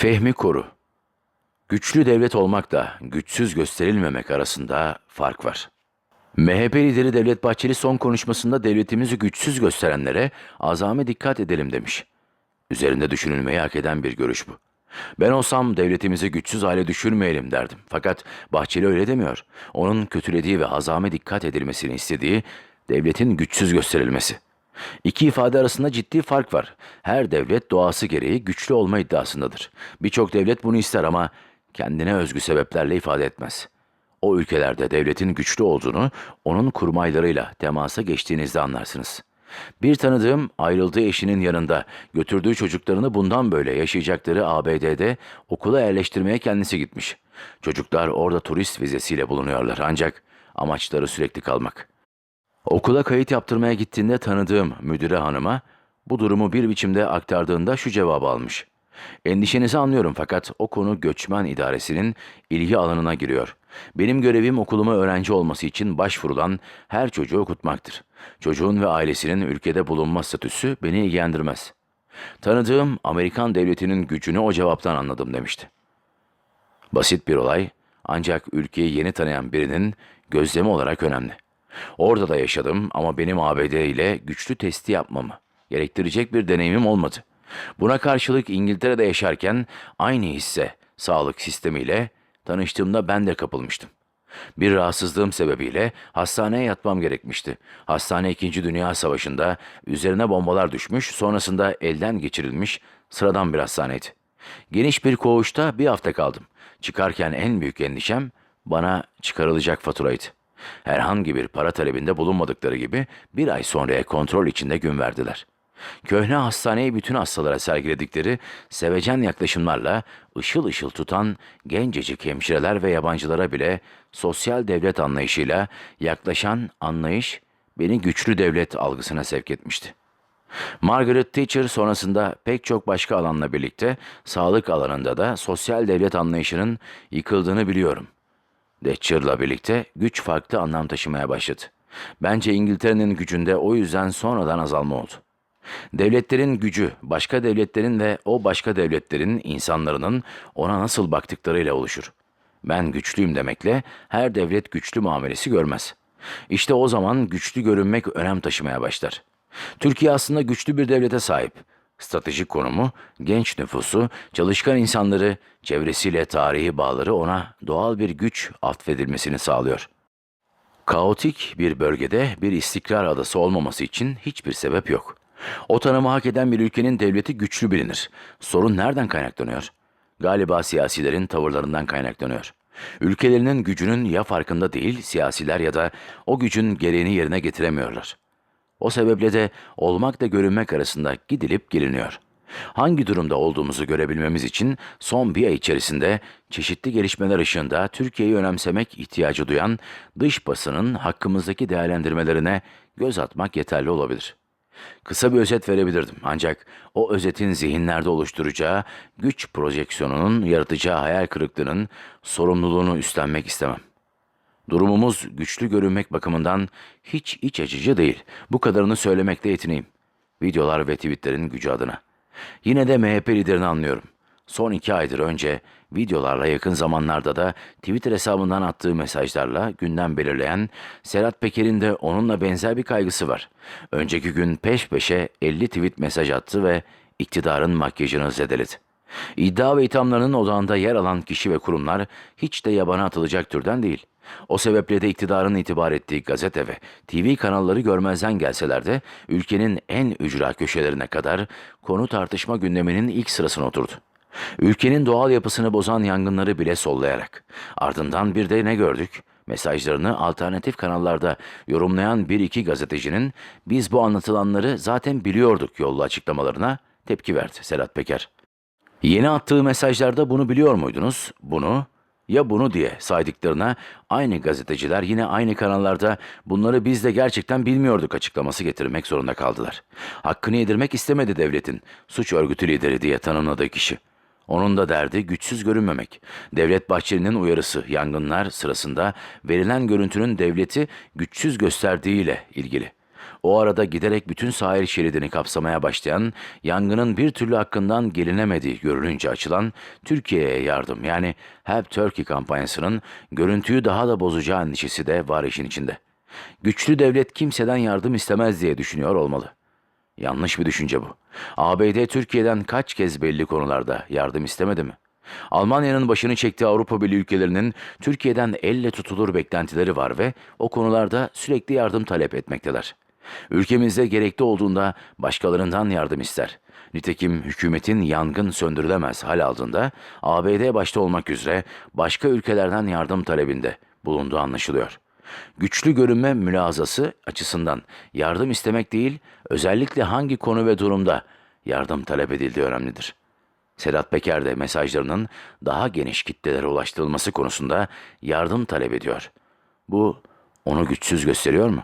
Fehmi Koru Güçlü devlet olmakla güçsüz gösterilmemek arasında fark var. MHP lideri Devlet Bahçeli son konuşmasında devletimizi güçsüz gösterenlere azami dikkat edelim demiş. Üzerinde düşünülmeyi hak eden bir görüş bu. Ben olsam devletimizi güçsüz hale düşürmeyelim derdim. Fakat Bahçeli öyle demiyor. Onun kötülediği ve azame dikkat edilmesini istediği devletin güçsüz gösterilmesi. İki ifade arasında ciddi fark var. Her devlet doğası gereği güçlü olma iddiasındadır. Birçok devlet bunu ister ama kendine özgü sebeplerle ifade etmez. O ülkelerde devletin güçlü olduğunu onun kurmaylarıyla temasa geçtiğinizde anlarsınız. Bir tanıdığım ayrıldığı eşinin yanında götürdüğü çocuklarını bundan böyle yaşayacakları ABD'de okula yerleştirmeye kendisi gitmiş. Çocuklar orada turist vizesiyle bulunuyorlar ancak amaçları sürekli kalmak. Okula kayıt yaptırmaya gittiğinde tanıdığım müdüre hanıma bu durumu bir biçimde aktardığında şu cevabı almış. Endişenizi anlıyorum fakat o konu göçmen idaresinin ilgi alanına giriyor. Benim görevim okuluma öğrenci olması için başvurulan her çocuğu okutmaktır. Çocuğun ve ailesinin ülkede bulunma statüsü beni ilgilendirmez. Tanıdığım Amerikan devletinin gücünü o cevaptan anladım demişti. Basit bir olay ancak ülkeyi yeni tanıyan birinin gözlemi olarak önemli. Orada da yaşadım ama benim ABD ile güçlü testi yapmamı gerektirecek bir deneyimim olmadı. Buna karşılık İngiltere'de yaşarken aynı hisse sağlık sistemiyle tanıştığımda ben de kapılmıştım. Bir rahatsızlığım sebebiyle hastaneye yatmam gerekmişti. Hastane 2. Dünya Savaşı'nda üzerine bombalar düşmüş, sonrasında elden geçirilmiş sıradan bir hastaneydi. Geniş bir koğuşta bir hafta kaldım. Çıkarken en büyük endişem bana çıkarılacak faturaydı. Herhangi bir para talebinde bulunmadıkları gibi bir ay sonraya kontrol içinde gün verdiler. Köhne hastaneyi bütün hastalara sergiledikleri sevecen yaklaşımlarla ışıl ışıl tutan gencecik hemşireler ve yabancılara bile sosyal devlet anlayışıyla yaklaşan anlayış beni güçlü devlet algısına sevk etmişti. Margaret Thatcher sonrasında pek çok başka alanla birlikte sağlık alanında da sosyal devlet anlayışının yıkıldığını biliyorum. Thatcher'la birlikte güç farklı anlam taşımaya başladı. Bence İngiltere'nin gücünde o yüzden sonradan azalma oldu. Devletlerin gücü, başka devletlerin ve o başka devletlerin insanların ona nasıl baktıklarıyla oluşur. Ben güçlüyüm demekle her devlet güçlü muamelesi görmez. İşte o zaman güçlü görünmek önem taşımaya başlar. Türkiye aslında güçlü bir devlete sahip. Stratejik konumu, genç nüfusu, çalışkan insanları, çevresiyle tarihi bağları ona doğal bir güç atfedilmesini sağlıyor. Kaotik bir bölgede bir istikrar adası olmaması için hiçbir sebep yok. O tanımı hak eden bir ülkenin devleti güçlü bilinir. Sorun nereden kaynaklanıyor? Galiba siyasilerin tavırlarından kaynaklanıyor. Ülkelerinin gücünün ya farkında değil siyasiler ya da o gücün gereğini yerine getiremiyorlar. O sebeple de olmakla görünmek arasında gidilip geliniyor. Hangi durumda olduğumuzu görebilmemiz için son bir ay içerisinde çeşitli gelişmeler ışığında Türkiye'yi önemsemek ihtiyacı duyan dış basının hakkımızdaki değerlendirmelerine göz atmak yeterli olabilir. Kısa bir özet verebilirdim ancak o özetin zihinlerde oluşturacağı güç projeksiyonunun yaratacağı hayal kırıklığının sorumluluğunu üstlenmek istemem. Durumumuz güçlü görünmek bakımından hiç iç açıcı değil. Bu kadarını söylemekte yetineyim. Videolar ve tweetlerin gücü adına. Yine de MHP liderini anlıyorum. Son iki aydır önce videolarla yakın zamanlarda da Twitter hesabından attığı mesajlarla gündem belirleyen Serhat Peker'in de onunla benzer bir kaygısı var. Önceki gün peş peşe 50 tweet mesaj attı ve iktidarın makyajını zedeledi. İddia ve ithamlarının odağında yer alan kişi ve kurumlar hiç de yabana atılacak türden değil. O sebeple de iktidarın itibar ettiği gazete ve TV kanalları görmezden gelseler de ülkenin en ücra köşelerine kadar konu tartışma gündeminin ilk sırasına oturdu. Ülkenin doğal yapısını bozan yangınları bile sollayarak. Ardından bir de ne gördük? Mesajlarını alternatif kanallarda yorumlayan bir iki gazetecinin biz bu anlatılanları zaten biliyorduk yollu açıklamalarına tepki verdi Sedat Peker. Yeni attığı mesajlarda bunu biliyor muydunuz? Bunu ya bunu diye saydıklarına aynı gazeteciler yine aynı kanallarda bunları biz de gerçekten bilmiyorduk açıklaması getirmek zorunda kaldılar. Hakkını yedirmek istemedi devletin suç örgütü lideri diye tanımladığı kişi. Onun da derdi güçsüz görünmemek. Devlet Bahçeli'nin uyarısı yangınlar sırasında verilen görüntünün devleti güçsüz gösterdiğiyle ilgili. O arada giderek bütün sahil şeridini kapsamaya başlayan, yangının bir türlü hakkından gelinemediği görülünce açılan Türkiye'ye yardım yani Help Turkey kampanyasının görüntüyü daha da bozacağı endişesi de var işin içinde. Güçlü devlet kimseden yardım istemez diye düşünüyor olmalı. Yanlış bir düşünce bu. ABD Türkiye'den kaç kez belli konularda yardım istemedi mi? Almanya'nın başını çektiği Avrupa Birliği ülkelerinin Türkiye'den elle tutulur beklentileri var ve o konularda sürekli yardım talep etmekteler. Ülkemizde gerekli olduğunda başkalarından yardım ister. Nitekim hükümetin yangın söndürülemez hal aldığında ABD başta olmak üzere başka ülkelerden yardım talebinde bulunduğu anlaşılıyor. Güçlü görünme mülazası açısından yardım istemek değil, özellikle hangi konu ve durumda yardım talep edildiği önemlidir. Sedat Peker de mesajlarının daha geniş kitlelere ulaştırılması konusunda yardım talep ediyor. Bu onu güçsüz gösteriyor mu?